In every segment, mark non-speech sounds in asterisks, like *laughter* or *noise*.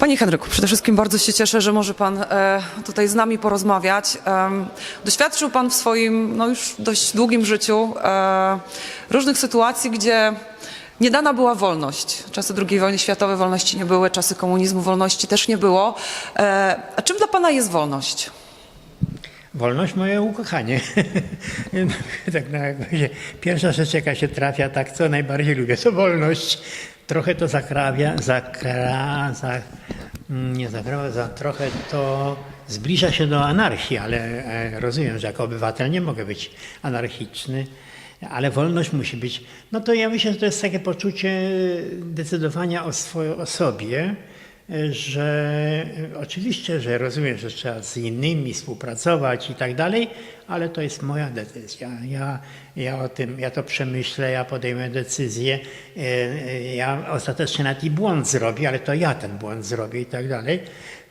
Panie Henryku, przede wszystkim bardzo się cieszę, że może Pan e, tutaj z nami porozmawiać. Em, doświadczył Pan w swoim no już dość długim życiu e, różnych sytuacji, gdzie nie dana była wolność. Czasy II wojny światowej wolności nie były, czasy komunizmu wolności też nie było. E, a czym dla Pana jest wolność? Wolność moje ukochanie. *laughs* tak razie pierwsza rzecz jaka się trafia, tak co najbardziej lubię, to wolność. Trochę to zakrawia, zakra, za, mm, nie zakrawia, za trochę to zbliża się do anarchii, ale e, rozumiem, że jako obywatel nie mogę być anarchiczny. Ale wolność musi być. No to ja myślę, że to jest takie poczucie decydowania o swojej osobie, że oczywiście, że rozumiem, że trzeba z innymi współpracować i tak dalej, ale to jest moja decyzja. Ja, ja o tym, ja to przemyślę, ja podejmę decyzję, e, e, ja ostatecznie nawet i błąd zrobię, ale to ja ten błąd zrobię i tak dalej.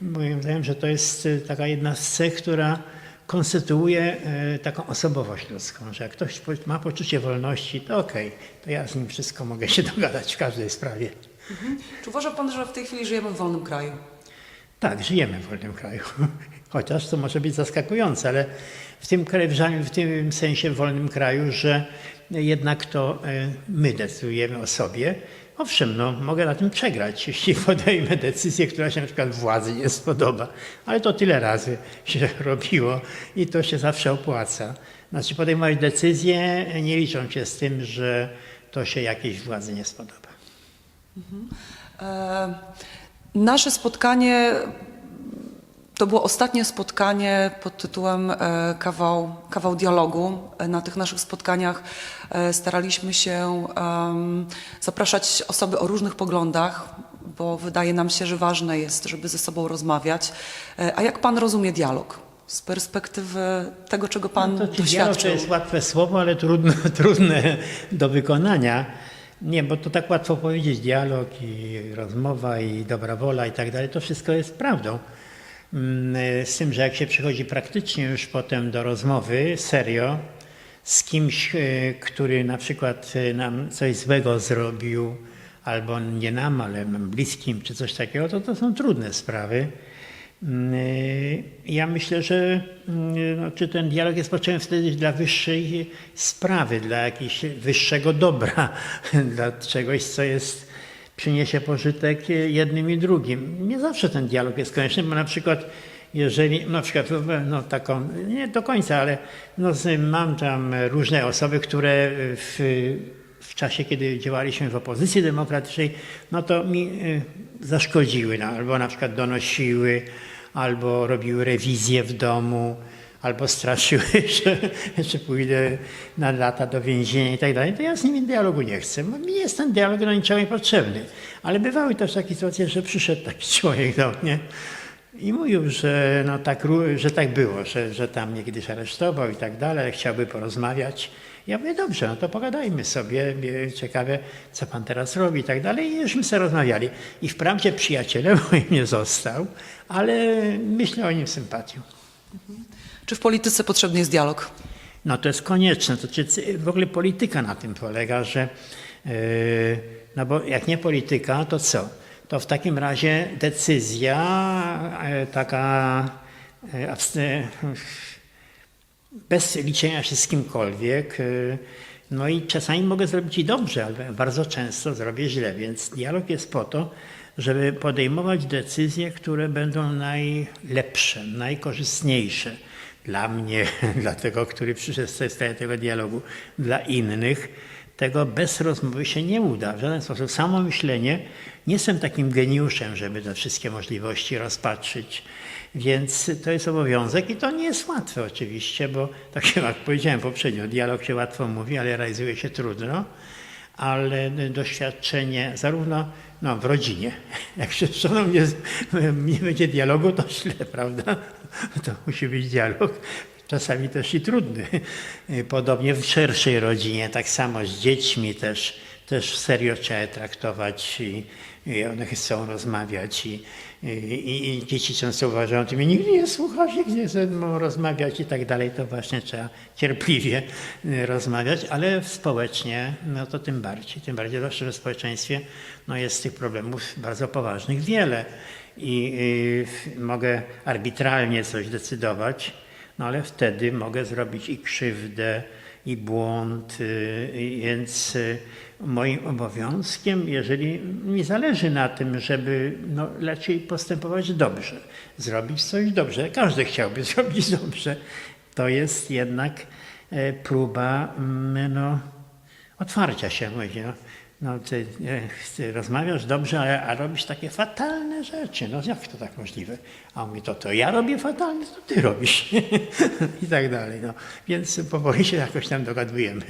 Moim zdaniem, że to jest e, taka jedna z cech, która konstytuuje taką osobowość ludzką, że jak ktoś ma poczucie wolności, to okej, to ja z nim wszystko mogę się dogadać w każdej sprawie. Czy uważa Pan, że w tej chwili żyjemy w wolnym kraju? Tak, żyjemy w wolnym kraju. *laughs* Chociaż to może być zaskakujące, ale w tym, w tym sensie w wolnym kraju, że jednak to e, my decydujemy o sobie. Owszem, no, mogę na tym przegrać, *laughs* jeśli podejmę decyzję, która się na przykład władzy nie spodoba, ale to tyle razy się *laughs* robiło i to się zawsze opłaca. Znaczy podejmować decyzje nie liczą się z tym, że to się jakiejś władzy nie spodoba. E, Nasze spotkanie to było ostatnie spotkanie pod tytułem e, kawał, kawał dialogu. E, Na tych naszych spotkaniach staraliśmy się zapraszać osoby o różnych poglądach, bo wydaje nam się, że ważne jest, żeby ze sobą rozmawiać. A jak pan rozumie dialog? Z perspektywy tego, czego pan No to czy dialog to doświadczył. jest łatwe słowo, ale trudno, *laughs* trudne do wykonania. Nie, bo to tak łatwo powiedzieć, dialog i rozmowa i dobra wola i tak dalej, to wszystko jest prawdą. Mm, Z tym, że jak się przychodzi praktycznie już potem do rozmowy, serio, z kimś, e, który na przykład e, nam coś złego zrobił, albo nie nam, ale bliskim, czy coś takiego, to to są trudne sprawy. Y, Ja myślę, że mm, no, czy ten dialog jest potrzebny wtedy dla wyższej sprawy, dla jakiegoś wyższego dobra, *laughs* dla czegoś, co jest, przyniesie pożytek y, jednym i drugim. Nie zawsze ten dialog jest konieczny, bo na przykład jeżeli, na przykład, no taką, nie do końca, ale no, mam tam różne osoby, które w, w czasie, kiedy działaliśmy w opozycji demokratycznej, no to mi y, zaszkodziły, albo na przykład donosiły, albo robiły rewizję w domu, albo straszyły, *laughs* że, że pójdę na lata do więzienia i tak dalej, to ja z nimi dialogu nie chcę. Mi jest ten dialog do niczego niepotrzebny. Ale bywały też takie sytuacje, że przyszedł taki *laughs* człowiek do mnie i mówił, że, no tak, że tak było, że, że tam mnie kiedyś aresztował i tak dalej, chciałby porozmawiać. Ja mówię, dobrze, no to pogadajmy sobie, ciekawe, co pan teraz robi i tak dalej. I jużśmy sobie rozmawiali. I wprawdzie przyjacielem *laughs* moim nie został, ale myślę o nim z sympatią. Czy w polityce potrzebny jest dialog? No to jest konieczne. To w ogóle polityka na tym polega, że yy, no bo jak nie polityka, to co? To w takim razie decyzja e, taka e, bez liczenia się z kimkolwiek. y, No i czasami mogę zrobić i dobrze, ale bardzo często zrobię źle. Więc dialog jest po to, żeby podejmować decyzje, które będą najlepsze, najkorzystniejsze dla mnie, *laughs* dla tego, który przyszedł z tej tego dialogu, dla innych. Tego bez rozmowy się nie uda w żaden sposób. Samo myślenie, nie jestem takim geniuszem, żeby te wszystkie możliwości rozpatrzyć. Więc to jest obowiązek i to nie jest łatwe oczywiście, bo tak jak *laughs* powiedziałem poprzednio, dialog się łatwo mówi, ale realizuje się trudno. Ale doświadczenie zarówno no, w rodzinie, *laughs* jak się z żoną nie, nie będzie dialogu, to źle, *laughs* prawda? To musi być dialog. Czasami też i trudny. Podobnie w szerszej rodzinie, tak samo z dziećmi też, też serio trzeba je traktować i, i one chcą rozmawiać i, i, i dzieci często uważają, ty mnie nigdy nie słuchasz, nigdy nie ze mną rozmawiać i tak dalej, to właśnie trzeba cierpliwie rozmawiać, ale społecznie, no to tym bardziej, tym bardziej zwłaszcza, że w społeczeństwie no jest tych problemów bardzo poważnych wiele. I y, mogę arbitralnie coś decydować, no ale wtedy mogę zrobić i krzywdę, i błąd, y, i więc y, moim obowiązkiem, jeżeli mi zależy na tym, żeby no, raczej postępować dobrze, zrobić coś dobrze, każdy chciałby *laughs* zrobić dobrze, to jest jednak e, próba mm, no, otwarcia się. Mówi, no, no ty, e, rozmawiasz dobrze, a, a robisz takie fatalne rzeczy. No jak to tak możliwe? A on mówi, to, to ja robię fatalne, to ty robisz. *laughs* I tak dalej. No. Więc powoli się jakoś tam dogadujemy.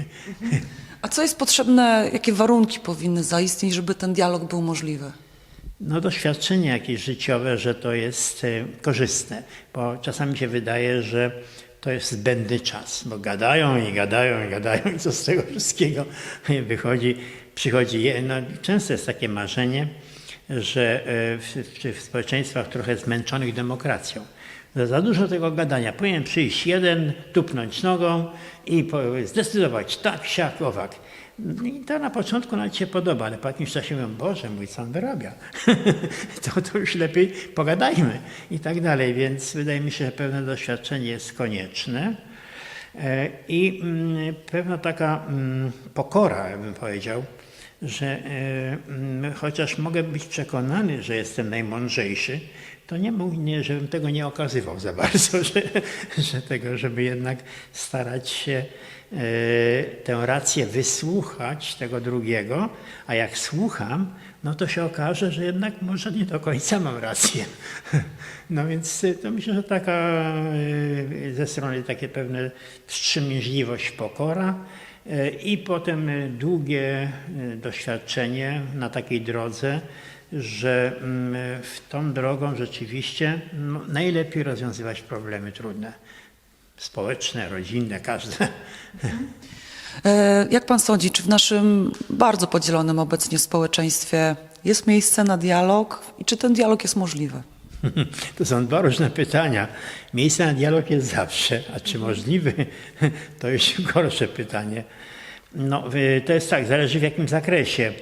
A co jest potrzebne, jakie warunki powinny zaistnieć, żeby ten dialog był możliwy? No doświadczenie jakieś życiowe, że to jest e, korzystne, bo czasami się wydaje, że to jest zbędny czas, bo gadają i gadają i gadają i co z tego wszystkiego wychodzi, przychodzi. No, często jest takie marzenie, że e, w, w, społeczeństwach trochę zmęczonych demokracją, że za dużo tego gadania. Powinien przyjść jeden, tupnąć nogą i zdecydować tak, siak, owak. I to na początku nawet się podoba, ale po jakimś czasie mówią, Boże mój, on wyrabia? *laughs* to, to już lepiej pogadajmy i tak dalej. Więc wydaje mi się, że pewne doświadczenie jest konieczne. E, I mm, pewna taka mm, pokora, bym powiedział, że e, chociaż mogę być przekonany, że jestem najmądrzejszy, to nie mówię, żebym tego nie okazywał za *laughs* bardzo, że, że tego, żeby jednak starać się e, tę rację wysłuchać tego drugiego, a jak słucham, no to się okaże, że jednak może nie do końca mam rację. *laughs* No więc y, to myślę, że taka ze strony takie pewne wstrzemięźliwość, pokora i potem y, długie y, doświadczenie na takiej drodze, że mm, w tą drogą rzeczywiście no, najlepiej rozwiązywać problemy trudne. Społeczne, rodzinne, każde. E, Jak pan sądzi, czy w naszym bardzo podzielonym obecnie społeczeństwie jest miejsce na dialog i czy ten dialog jest możliwy? *laughs* To są dwa różne pytania. Miejsce na dialog jest zawsze, a czy możliwy, *laughs* to już gorsze pytanie. No, y, to jest tak, zależy w jakim zakresie.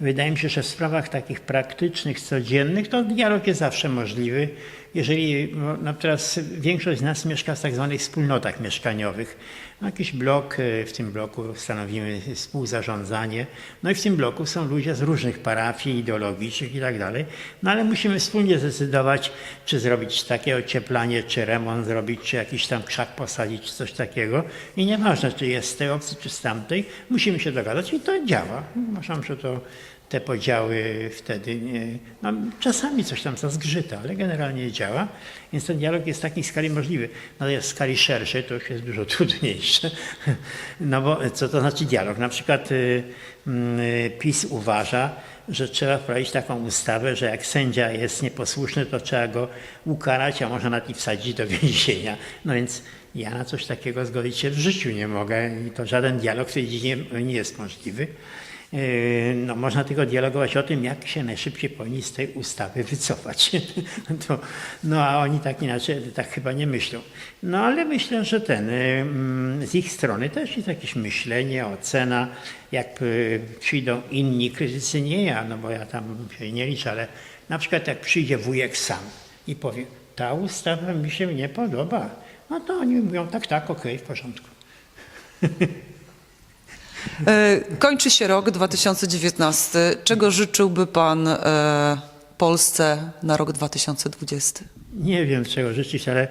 Wydaje mi się, że w sprawach takich praktycznych, codziennych, to dialog jest zawsze możliwy. Jeżeli no, no teraz większość z nas mieszka w tak zwanych wspólnotach mieszkaniowych, no, jakiś blok, y, w tym bloku stanowimy współzarządzanie, no i w tym bloku są ludzie z różnych parafii ideologicznych i tak dalej, no ale musimy wspólnie zdecydować, czy zrobić takie ocieplanie, czy remont zrobić, czy jakiś tam krzak posadzić, czy coś takiego. I nieważne, czy jest z tej opcji, czy z tamtej, musimy się dogadać i to działa. Uważam, że to te podziały wtedy, nie, no, czasami coś tam zazgrzyta, ale generalnie działa, więc ten dialog jest w takiej skali możliwy. Natomiast w skali szerszej to już jest dużo *laughs* trudniejsze. No bo co to znaczy dialog? Na przykład y, y, PiS uważa, że trzeba wprowadzić taką ustawę, że jak sędzia jest nieposłuszny, to trzeba go ukarać, a można nawet i wsadzić do *laughs* więzienia. No więc ja na coś takiego zgodzić się w życiu nie mogę i to żaden dialog w tej dziedzinie nie jest możliwy. Yy, No, można tylko dialogować o tym, jak się najszybciej powinni z tej ustawy wycofać. *laughs* To, no a oni tak inaczej, tak chyba nie myślą. No ale myślę, że ten, yy, mm, z ich strony też jest jakieś myślenie, ocena, jak yy, przyjdą inni krytycy, nie ja, no bo ja tam się nie liczę, ale na przykład jak przyjdzie wujek sam i powie, ta ustawa mi się nie podoba, no to oni mówią, tak, tak, okej, w porządku. *laughs* E, Kończy się rok 2019. Czego życzyłby pan e, Polsce na rok 2020? Nie wiem, czego życzyć, ale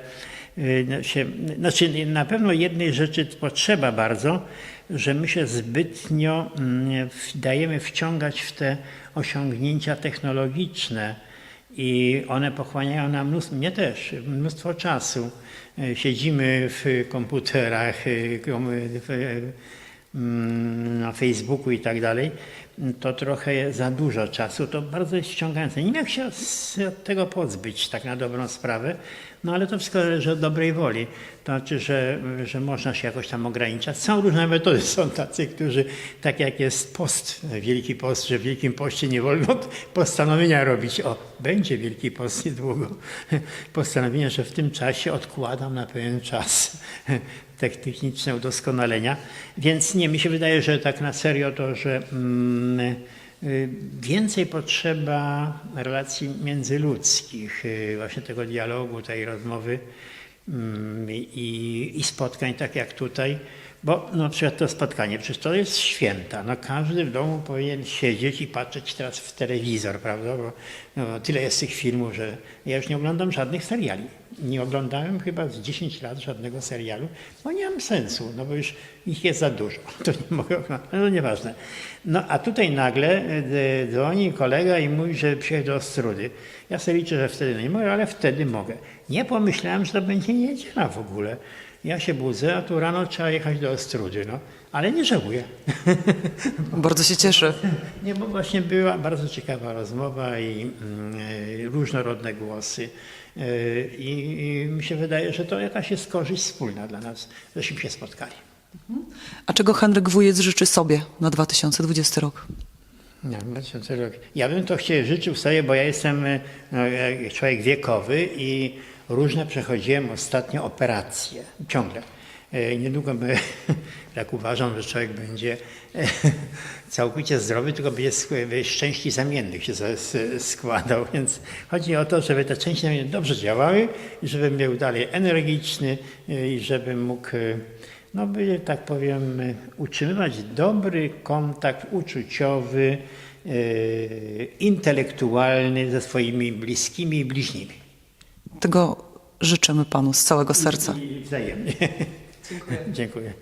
y, no, się, znaczy na pewno jednej rzeczy potrzeba bardzo, że my się zbytnio mm, dajemy wciągać w te osiągnięcia technologiczne i one pochłaniają nam mnóstwo, mnie też, mnóstwo czasu. Siedzimy w komputerach, kom- w, na Facebooku i tak dalej, to trochę za dużo czasu, to bardzo jest ściągające. Nie wiem, jak się od tego pozbyć, tak na dobrą sprawę, no ale to wszystko zależy od dobrej woli. To znaczy, że, że można się jakoś tam ograniczać. Są różne metody, są tacy, którzy, tak jak jest post, Wielki Post, że w Wielkim Poście nie wolno postanowienia robić. O, będzie Wielki Post niedługo. *laughs* Postanowienie, że w tym czasie odkładam na pewien czas techniczne udoskonalenia. Więc nie, mi się wydaje, że tak na serio to, że mm, y, więcej potrzeba relacji międzyludzkich, y, właśnie tego dialogu, tej rozmowy mm, i, i spotkań, tak jak tutaj. Bo no, na przykład to spotkanie, przecież to jest święta. No, każdy w domu powinien siedzieć i patrzeć teraz w telewizor, prawda? Bo no, tyle jest tych filmów, że ja już nie oglądam żadnych seriali. Nie oglądałem chyba z 10 lat żadnego serialu, bo nie mam sensu, no bo już ich jest za dużo. *laughs* To nie mogę oglądać, no nieważne. No a tutaj nagle e, dzwoni kolega i mówi, że przyjechał do Ostrudy. Ja sobie liczę, że wtedy nie mogę, ale wtedy mogę. Nie pomyślałem, że to będzie niedziela w ogóle. Ja się budzę, a tu rano trzeba jechać do Ostrudy, no. Ale nie żałuję. *laughs* Bardzo się cieszę. Nie, bo właśnie była bardzo ciekawa rozmowa i e, różnorodne głosy. E, I, mi się wydaje, że to jakaś jest korzyść wspólna dla nas, żeśmy się spotkali. A czego Henryk Wujec życzy sobie na 2020 rok? Ja, 2000 rok. ja bym to chciał, życzył sobie, bo ja jestem no, człowiek wiekowy i różne przechodziłem ostatnio operacje, ciągle. E, Niedługo by, *laughs* tak uważam, że człowiek będzie e, *laughs* całkowicie zdrowy, tylko będzie z części zamiennych się składał. *laughs* Więc chodzi o to, żeby te części zamienne dobrze działały żebym był dalej energiczny e, i żebym mógł no by, tak powiem, utrzymywać dobry kontakt uczuciowy, intelektualny ze swoimi bliskimi i bliźnimi. Tego życzymy panu z całego serca. I wzajemnie. *laughs* Dziękuję. Dziękuję.